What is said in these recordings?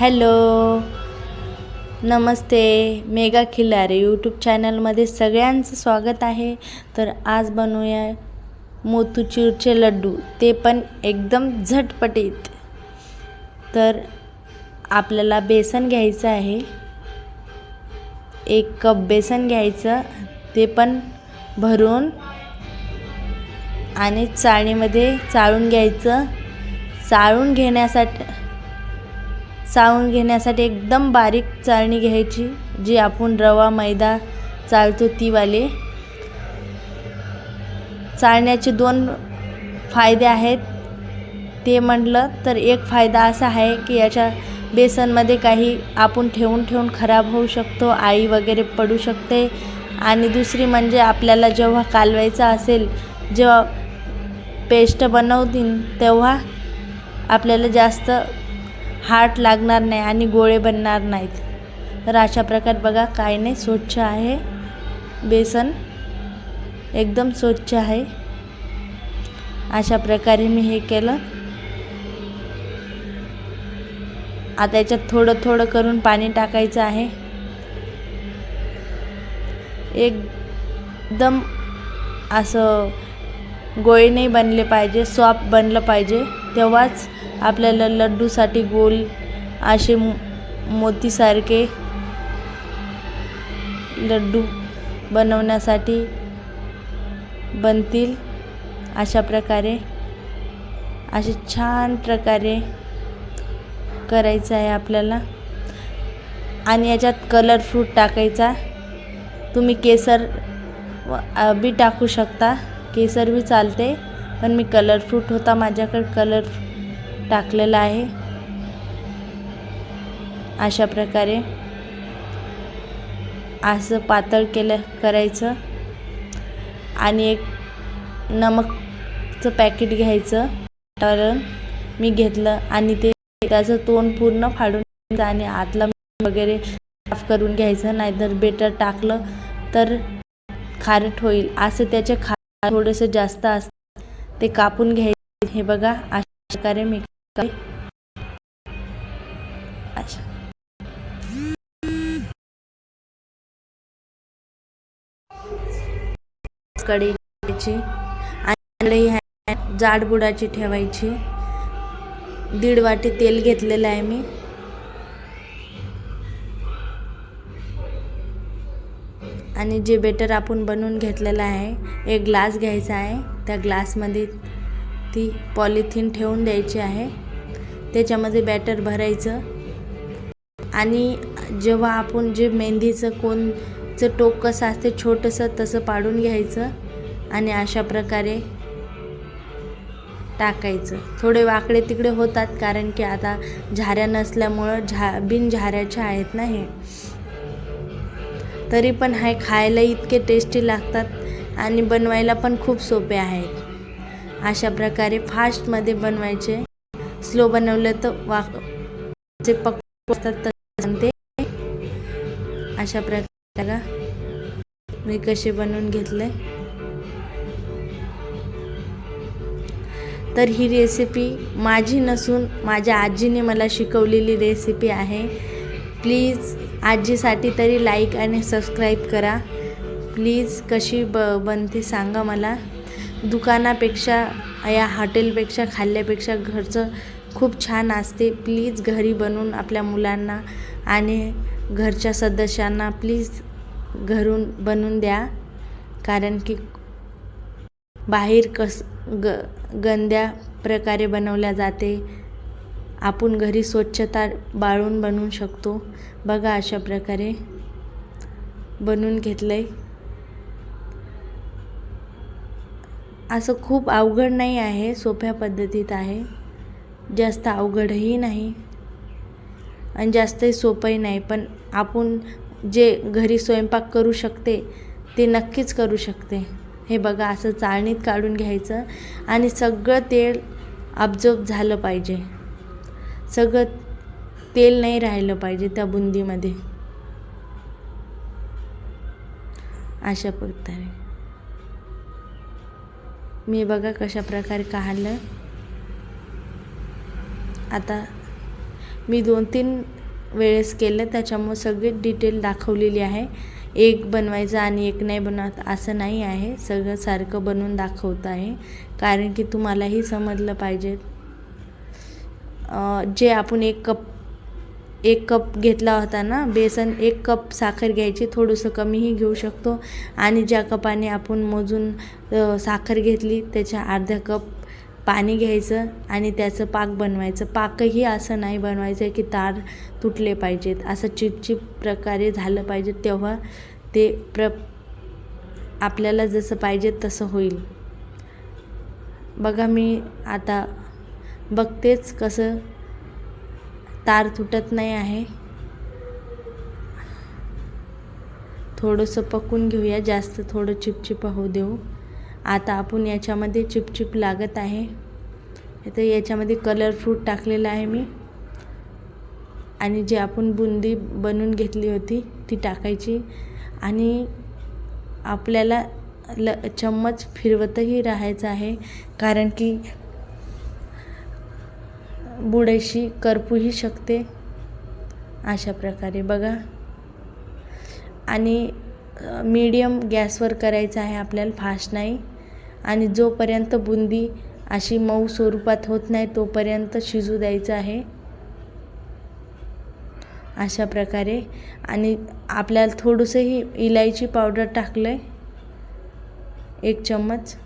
Hello. नमस्ते. Mega Khillare YouTube चॅनलमध्ये सगळ्यांचं स्वागत आहे. तर आज बनवूया मोतीचूरचे लड्डू. ते पण एकदम झटपटीत. तर आपल्याला बेसन घ्यायचं आहे. एक कप बेसन घ्यायचं. ते पण भरून आणि चाळणीमध्ये चाळून घ्यायचं. चाळून घेण्यासाठी चाळून घेण्यासाठी एकदम बारीक चाळणी घ्यायची जी आपण रवा मैदा चालतो तीवाले. चाळण्याचे दोन फायदे आहेत. ते म्हटलं तर एक फायदा असा आहे की याच्या बेसनमध्ये काही आपण ठेवून ठेवून खराब होऊ शकतो आई वगैरे पडू शकते. आणि दुसरी म्हणजे आपल्याला जेव्हा कालवायचं असेल जेव्हा पेस्ट बनवतील तेव्हा आपल्याला जास्त हार्ट लागणार नाही आणि गोळे बनणार नाहीत. तर अशा प्रकारे बघा काय नाही स्वच्छ आहे. बेसन एकदम स्वच्छ आहे. अशा प्रकारे मी हे केलं. आता याच्यात थोडं थोडं करून पाणी टाकायचं आहे. एकदम असं गोळे नाही बनले पाहिजे सॉफ्ट बनलं पाहिजे. तेव्हाच आपल्याला लड्डूसाठी गोल असे मोतीसारखे लड्डू बनवण्यासाठी बनतील अशा प्रकारे असे छान प्रकारे करायचं आहे आपल्याला. आणि याच्यात कलर फ्रूट टाकायचा. तुम्ही केसर बी टाकू शकता. केसर बी चालते पण मी कलर फ्रूट होता माझ्याकडे. कलर टाकलेला आहे. अशा प्रकारे असं पातळ केलं करायचं. आणि एक नमकचं पॅकेट घ्यायचं. तर मी घेतलं आणि ते त्याचं तोंड पूर्ण फाडून आणि आतला वगैरे साफ करून घ्यायचं. नाहीतर बेटर टाकलं तर खारट होईल. असं त्याचे खा थोडंसं जास्त असतं. ते कापून घ्यायचे. हे बघा अशा प्रकारे मी अच्छा. कढई घ्यायची आणि कढई जाड बुडाची ठेवायची. दीड वाटी तेल घेतलेलं आहे मी. आणि जे बेटर आपण बनवून घेतलेलं आहे एक ग्लास घ्यायचा आहे. त्या ग्लासमध्ये ती पॉलिथिन ठेवून द्यायची आहे. त्याच्यामध्ये बॅटर भरायचं. आणि जेव्हा आपण जे मेहंदीचं कोणचं टोक कसं असते छोटंसं तसं पाडून घ्यायचं आणि अशा प्रकारे टाकायचं. थोडे वाकडे तिकडे होतात कारण की आता झाऱ्या नसल्यामुळं झा बिन झाऱ्याच्या आहेत ना हे. तरी पण हे खायला इतके टेस्टी लागतात आणि बनवायला पण खूप सोपे आहेत. अशा प्रकारे फास्टमध्ये बनवायचे. स्लो बनवलं तर वाक जे पक असतात ते अशा प्रकारे मी कसे बनवून घेतले तर ही रेसिपी माझी नसून माझ्या आजीने मला शिकवलेली रेसिपी आहे. प्लीज आजीसाठी तरी लाईक आणि सबस्क्राईब करा. प्लीज कशी ब बनते सांगा मला. दुकानापेक्षा या हॉटेलपेक्षा खाल्ल्यापेक्षा घरचं खूप छान असते. प्लीज घरी बनवून आपल्या मुलांना आणि घरच्या सदस्यांना प्लीज घरून बनवून द्या. कारण की बाहेर कस ग गंद्या प्रकारे बनवल्या जाते. आपण घरी स्वच्छता बाळून बनवू शकतो. बघा अशा प्रकारे बनवून घेतलं आहे असं खूप अवघड नाही आहे सोप्या पद्धतीत आहे. जास्त अवघडही नाही आणि जास्तही सोपंही नाही. पण आपण जे घरी स्वयंपाक करू शकते ते नक्कीच करू शकते. हे बघा असं चाळणीत काढून घ्यायचं आणि सगळं तेल अब्जॉर्ब झालं पाहिजे. सगळं तेल नाही राहिलं पाहिजे त्या बुंदीमध्ये. अशा प्रकारे मी बघा कशा प्रकारे काढलं. आता मी दोन तीन वेळेस केलं त्याच्यामुळे सगळी डिटेल दाखवलेली आहे. एक बनवायचं आणि एक नाही बनवत असं नाही आहे. सगळं सारखं बनवून दाखवत आहे. कारण की तुम्हालाही समजलं पाहिजे. जे आपण एक कप एक कप घेतला होता ना बेसन एक कप साखर घ्यायची थोडंसं कमीही घेऊ शकतो. आणि ज्या कपाने आपण मोजून साखर घेतली त्याच्या अर्धा कप पाणी घ्यायचं आणि त्याचं पाक बनवायचं. पाकही असं नाही बनवायचं की तार तुटले पाहिजेत. असं चिपचिप प्रकारे झालं पाहिजे तेव्हा ते प्र आपल्याला जसं पाहिजे तसं होईल. बघा मी आता बघतेच कसं तार तुटत नाही आहे. थोडंसं पकून घेऊया. जास्त थोडं चिपचिप होऊ देऊ. आता आपण याच्यामध्ये चिपचिप लागत आहे. तर याच्यामध्ये कलर फ्रूट टाकलेला आहे मी. आणि जे आपण बुंदी बनवून घेतली होती ती टाकायची. आणि आपल्याला ल चम्मच फिरवतही राहायचं आहे. कारण की बुडाशी करपूही शकते. अशा प्रकारे बघा. आणि मीडियम गॅसवर करायचं आहे आपल्याला फास्ट नाही. आणि जोपर्यंत बुंदी अशी मऊ स्वरूपात होत नाही तोपर्यंत शिजू द्यायचं आहे. अशा प्रकारे. आणि आपल्याला थोडंसंही इलायची पावडर टाकलं आहे एक चम्मच.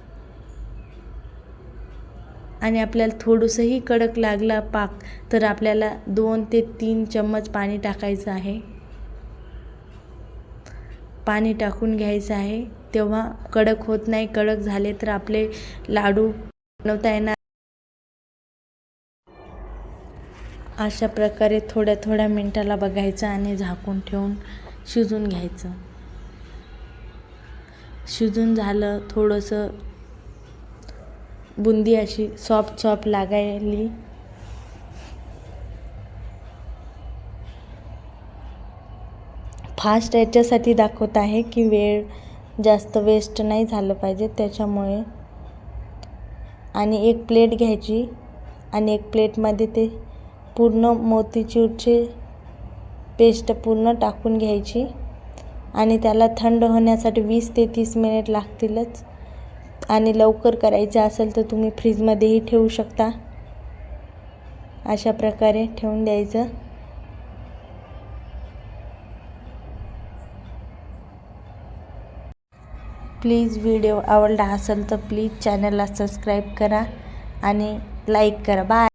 आणि आपल्याला थोडंसंही कडक लागला पाक तर आपल्याला दोन ते तीन चम्मच पाणी टाकायचं आहे. पाणी टाकून घ्यायचं आहे. तेव्हा कडक होत नाही कडक झाले तर आपले लाडू बनवता येणार. अशा प्रकारे थोड्या थोड्या मिनटाला बघायचं आणि झाकून ठेवून शिजून घ्यायचं. शिजून झालं थोडंसं बुंदी अशी सॉफ्ट सॉफ्ट लागायली. फास्ट याच्यासाठी दाखवत आहे की वेळ जास्त वेस्ट नाही झालं पाहिजे त्याच्यामुळे. आणि एक प्लेट घ्यायची आणि एक प्लेटमध्ये ते पूर्ण मोतीचूरचे पेस्ट पूर्ण टाकून घ्यायची. आणि त्याला थंड होण्यासाठी वीस ते तीस मिनिट लागतीलच. आणि लवकर करायचं असेल तर तुम्ही फ्रीजमध्येही ठेवू शकता. अशा प्रकारे ठेवून द्यायचं. प्लीज व्हिडिओ आवडला असेल तर प्लीज चॅनलला सबस्क्राईब करा आणि लाईक करा. बाय.